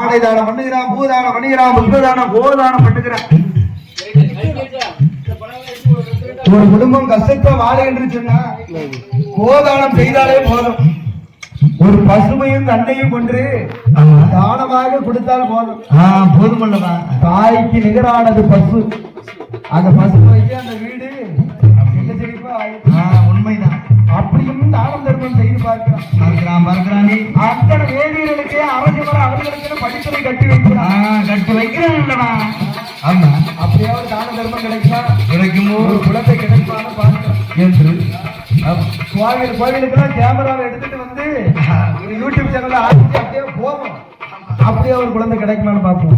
ஆடை தானம் பண்ணுகிறான் பூதானம் பண்ணுகிறான் புஷ்பதானம் கோதானம் பண்ணுகிறான் ஒரு குடும்பம் கஷ்டத்தை வாழ என்று சொன்னா கோதானம் செய்தாலே போதும். ஒரு பசுமையும் தண்டையும் கொண்டு தானமாக கொடுத்தால் போதும். போதும் அல்லவா தாய்க்கு நிகரானது பசு. அந்த பசு வைக்க அந்த வீடு என்ன செழிப்பா. உண்மைதான். அப்படியும் தானம் தர்மம் செய்து பார்க்கிறான். பார்க்கிறான் பார்க்கிறானே. அத்தனை வேதியர்களுக்கு அவர்களுக்கு படிப்பதை கட்டி வைக்கிறான் கட்டி வைக்கிறான் ஆமா. அப்படியாவது தான தர்மம் கிடைக்குமா கிடைக்குமோ? ஒரு குலத்தை கிடைக்குமான்னு பார்க்கிறோம் என்று கோவில் கோவிலுக்கெல்லாம் கேமராவை எடுத்துட்டு வந்து ஒரு யூடியூப் சேனல்ல ஆரம்பிச்சு அப்படியே போவோம். அப்படியே ஒரு குழந்தை கிடைக்குமான்னு பார்ப்போம்?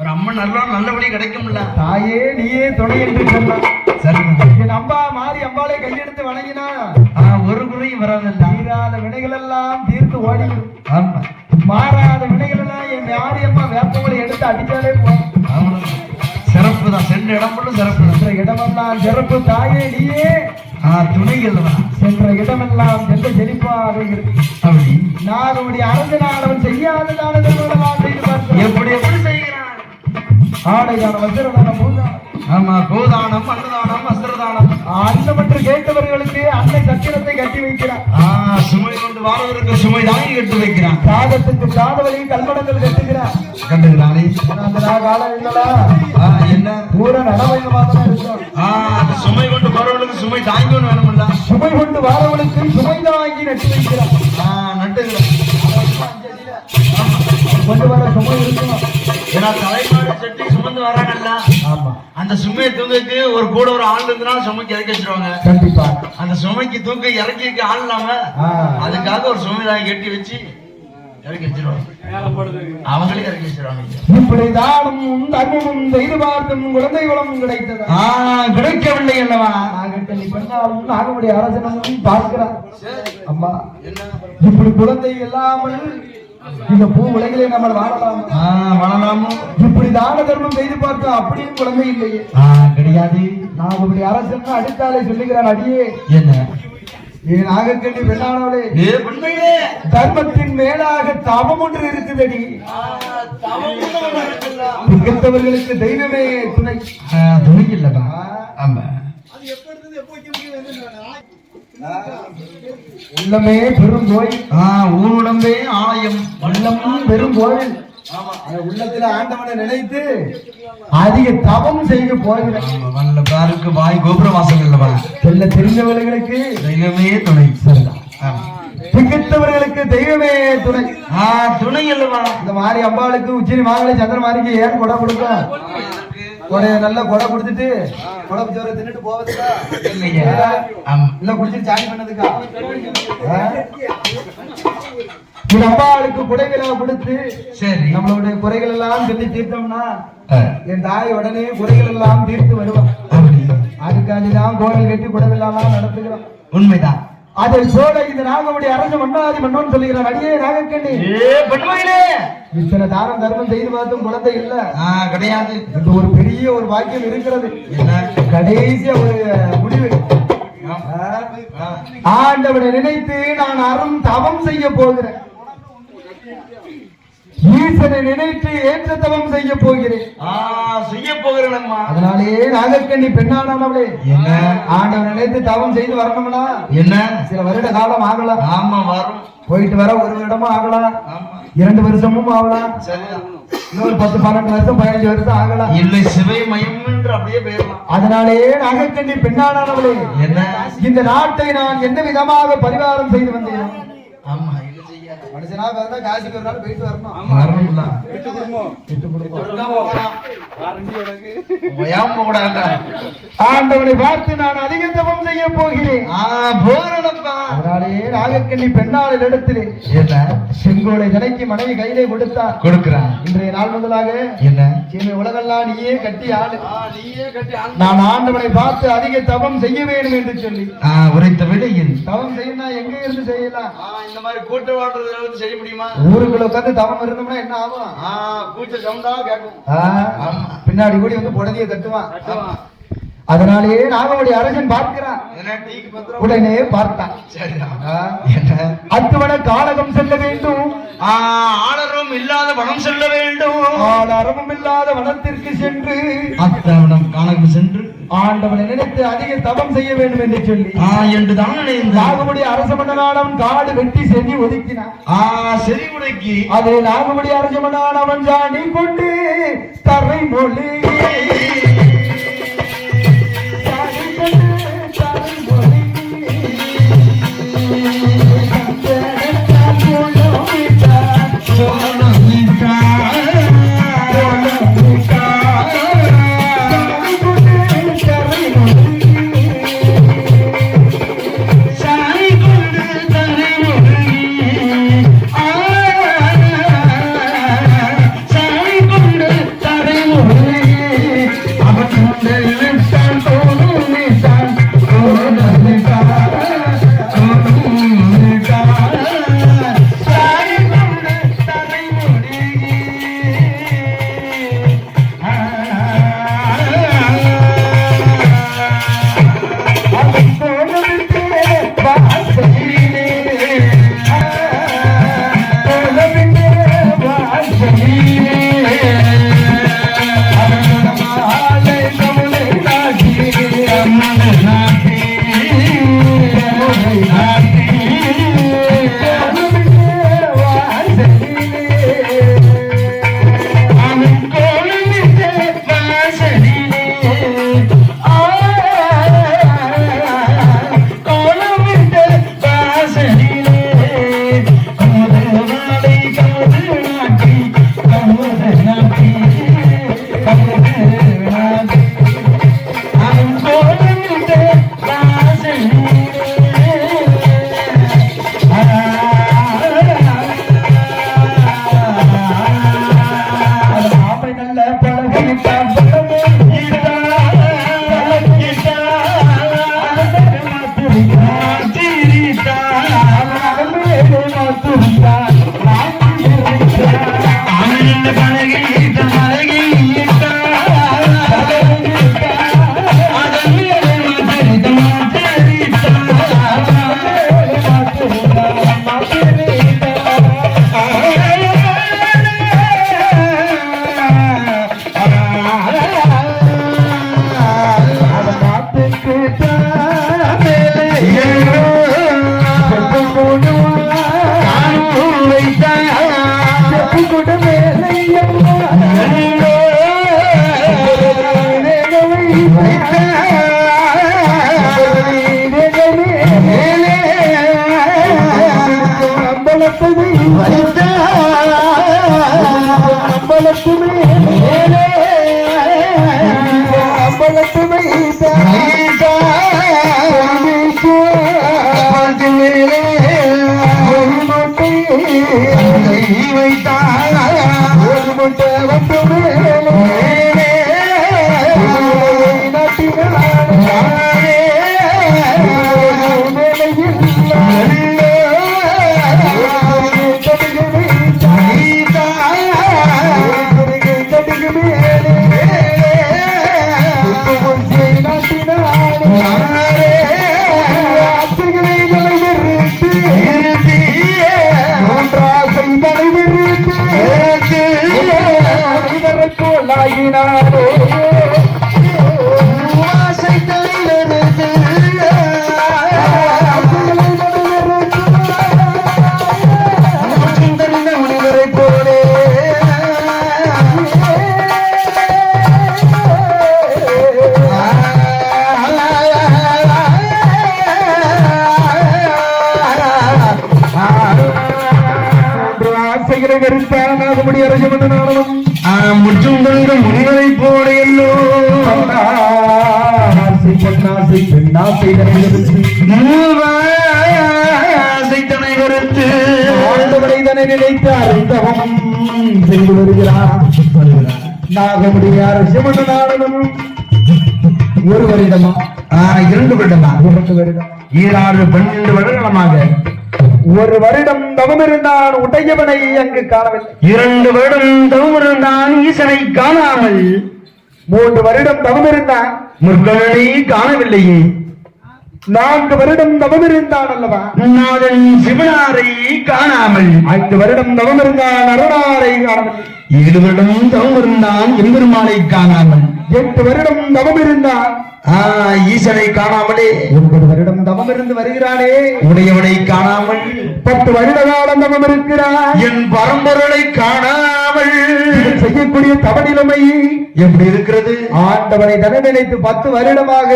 ஒரு அம்மன் நல்ல நல்லபடி கிடைக்கும்ல. தாயே நீயே துணை என்று சொன்னான். என் அம்பா மாறி அம்பாளை கையெடுத்து வணங்கினா ஒரு குறையும் வராதல்ல. தீராத வினைகள் எல்லாம் தீர்த்து ஓடிடும் ஆமா. மாறாத வினைகள் எல்லாம் என் மாறி அம்மா வேப்பங்களை எடுத்து அடிச்சாலே போதும். சிறப்பு தான். சென்ற இடம் ஃபுல்லும் சிறப்பு சென்ற இடமெல்லாம் சிறப்பு தாயே நீயே. ஆ துணைகள் தான். சென்ற இடமெல்லாம் சென்ற செழிப்பாக இருக்கு. அப்படி. நானுடைய அரசு நாடவன் செய்யாத தானதெல்லாம் செய்து பார்க்கிறேன். எப்படி எப்படி செய்கிறான்? ஆடையான வசரதான பூஜா ஆமா கோதானம் அன்னதானம் வஸ்திரதானம். அன்னமற்று கேட்டவர்களுக்கு அன்னை சத்திரத்தை கட்டி வைக்கிறான் ஆ சுமை கொண்டு வாரவருக்கு சுமை தாங்கி கட்டு வைக்கிறான் சாதத்துக்கு சாதவழி கல்மடங்கள் கட்டுகிறான்? கண்டுகிறானே ஆனா அந்த காலம் இல்லடா. என்ன? பூரா இருக்கும். ஆ அந்த சுமை கொண்டு போறவங்களுக்கு சுமை தாங்கணும் வேணும்ல சுமை கொண்டு வாரவனுக்கு சுமை தாங்கி நட்டு வைக்கிறான் ஆ நட்டுகிறேன் கொண்டு வர சுமை இருக்கும். ஏன்னா செட்டி சுமந்து வராங்கல்ல ஆமா. அந்த சுமையை தூக்கக்கு ஒரு கூட ஒரு ஆள் இருந்தா சுமைக்கு இறக்கி வச்சிருவாங்க. கண்டிப்பா. அந்த சுமைக்கு தூக்க இறக்கி வைக்க ஆள் இல்லாம. அதுக்காக ஒரு சுமை தாங்கி கட்டி வச்சு கிடைக்கவில்லை அல்லவா? நாகமுடைய அரசனமும் பார்க்கிறார். அம்மா இப்படி குழந்தை இல்லாமல் இந்த பூ உலகிலே நம்ம வாழலாம் ஆ வளராமோ இப்படி தான தர்மம் செய்து பார்த்தா அப்படியும் குழந்தை இல்லையே. ஆ கிடையாது. நாகமுடைய அரசன் அடித்தாலே சொல்லுகிறான் அடியே. என்ன? ஏ நாகக்கண்ணி ஏ உண்மையிலே தர்மத்தின் மேலாக தவம் ஒன்று இருக்குதடி. திகழ்ந்தவர்களுக்கு தெய்வமே துணை. துணை இல்லவா ஆமா. உள்ளமே பெரும் கோயில் ஊனுடம்பே ஆலயம். உள்ளமும் பெரும் கோயில் உள்ளத்துல ஆண்டவனை நினைத்து அதிக தவம் செய்து போகிறேன் வல்ல பாருக்கு வாய் கோபுர வாசல் இல்லவா சொல்ல தெரிந்தவர்களுக்கு தெய்வமே துணை. சரிதான். ஆமா. திகழ்ந்தவர்களுக்கு தெய்வமே துணை. துணை அல்லவா? இந்த மாதிரி அம்பாளுக்கு உச்சினி மாங்கலை சந்திர மாதிரிக்கு ஏன் கொடை கொடுக்கும் கொடை நல்ல கொடை கொடுத்துட்டு கொடை சோறு தின்னுட்டு போவதுக்கா? இல்ல குடிச்சிட்டு சாணி பண்ணதுக்கா? ஆ? இந்த அம்பாளுக்கு குடைகளை கொடுத்து சரி. நம்மளுடைய குறைகள் எல்லாம் சொல்லி தீர்த்தோம்னா என் தாய் உடனே குறைகள் எல்லாம் தீர்த்து வருவான். அதுக்காண்டி தான் கோவில் கட்டி குடவில்லாம் நடத்துகிறோம் உண்மைதான். அதை சோழ இந்த நாகமுடைய அரசு மன்னாதி மன்னோன் சொல்லுகிறான் அடியே நாகக்கண்ணி. இத்தனை தானம் தர்மம் செய்து பார்த்தும் குழந்தை இல்ல. கிடையாது. இது ஒரு பெரிய ஒரு வாக்கியம் இருக்கிறது. கடைசியா ஒரு முடிவு. ஆண்டவனை நினைத்து நான் அறம் தவம் செய்ய போகிறேன். ஈசனை நினைத்து ஏற்ற தவம் செய்ய போகிறேன் செய்ய போகிறேனம்மா. அதனாலே நாகக்கண்ணி பெண்ணானவளே என்ன? ஆண்டவன் நினைத்து தவம் செய்து வரணும்னா என்ன? சில வருட காலம் ஆகலாம் ஆமா வரும். போயிட்டு வர ஒரு வருடமும் ஆகலாம் ஆமா. இரண்டு வருஷமும் ஆகலாம் இன்னொரு பத்து பன்னெண்டு வருஷம் பதினஞ்சு வருஷம் ஆகலாம் இல்லை சிவை மயம் என்று அப்படியே போயிடலாம் அதனாலே நாகக்கண்ணி பெண்ணானவளே என்ன? இந்த நாட்டை நான் என்ன விதமாக பரிவாரம் செய்து வந்தேன்? ஆமா மனுஷனா பிறந்தா காசிக்கு ஒரு நாள் போயிட்டு வரணும். வரணும்ல. விட்டு கொடுப்போம். ஏன் போடாங்க ஆண்டவனை பார்த்து நான் அதிக தவம் செய்ய போகிறேன். ஆ போகிறனப்பா அதனாலே நாகக்கண்ணி பெண்ணாளின் இடத்திலே. என்ன? செங்கோலை ஜனைக்கு மனைவி கையிலே கொடுத்தார் கொடுக்குறான். இன்றைய நாள் முதலாக என்ன? சீமை உலகெல்லாம் நீயே கட்டி ஆளு. நீயே கட்டி நான் ஆண்டவனை பார்த்து அதிக தவம் செய்ய வேண்டும் என்று சொல்லி. ஆ உரைத்த விடையில் தவம் செய்யணும் எங்க இருந்து செய்யலாம்? இந்த மாதிரி கூட்டு வாழ்றதுல வந்து செய்ய முடியுமா? ஊருக்குள்ள உட்கார்ந்து தவம் இருந்தோம்னா என்ன ஆகும்? ஆ கூச்ச சவுண்டா கேட்கும். ஆ, பின்னாடி கூடி வந்து புடதிய தட்டுவான். அதனாலே நாகமுடி அரசன் பார்க்கிறான். உடனே பார்த்தான். அத்துவன காலகம் செல்ல வேண்டும். ஆளரும் இல்லாத வனம் செல்ல வேண்டும். ஆள் அறமும் இல்லாத வனத்திற்கு சென்று அத்தவனம் காணகம் சென்று ஆண்டவனை நினைத்து அதிக தவம் செய்ய வேண்டும் என்று சொல்லி ஆ என்று தான் நாகமுடி அரச மன்னனானவன் காடு வெட்டி செஞ்சு ஒதுக்கினான். சரி உடைக்கு அது நாகமுடி அரச மன்னனானவன் ஜானி கொண்டு தரை மொழி. ஆசைகளை ஆசைத்தனை கருத்து ஆண்டவரை தன்னை நினைத்து அறிந்தவம் செய்து வருகிறார். ஒரு வருடமா? இரண்டு வருடமா? இரண்டு வருடம். ஈராறு பன்னிரண்டு வருடமாக ஒரு வருடம் தவம் இருந்தான் உடையவனை அங்கு காணவில்லை. இரண்டு வருடம் தவமிருந்தான் ஈசனை காணாமல். மூன்று வருடம் தவம் இருந்தான் முற்கனனை காணவில்லையே. நான்கு வருடம் தவம் இருந்தான் அல்லவா? நாதன் சிவனாரை காணாமல். ஐந்து வருடம் தவம் இருந்தான் அருணாரை காணவில்லை ஏழு வருடம் தவம் இருந்தான் எம்பெருமானை காணாமல். எட்டு வருடம் தவம் இருந்தான். ஈசனை காணாமலே. ஒன்பது வருடம் தவம் இருந்து வருகிறானே உடையவனை காணாமல். பத்து வருட காலம் தவம் இருக்கிறான் என் பரம்பொருளை காணாமல். செய்யக்கூடிய தவநிலைமை. எப்படி இருக்கிறது? ஆண்டவனை தன நினைத்து பத்து வருடமாக.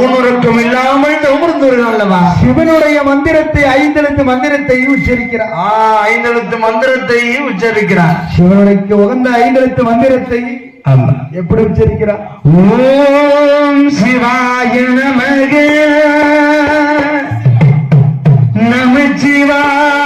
ஊனுறக்கம் இல்லாமல் தவமிருந்தவர்கள் அல்லவா சிவனுடைய மந்திரத்தை ஐந்தெழுத்து மந்திரத்தை உச்சரிக்கிறார். ஐந்தெழுத்து மந்திரத்தை உச்சரிக்கிறார். சிவனுடைக்கு உகந்த ஐந்தெழுத்து மந்திரத்தை எப்படி உச்சரிக்கிறார் ஓம் சிவாய நமக. நமச்சிவாய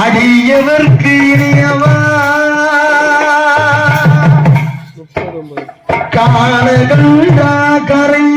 அடியவர்க்கு இனியவா? காலகண்டா கரை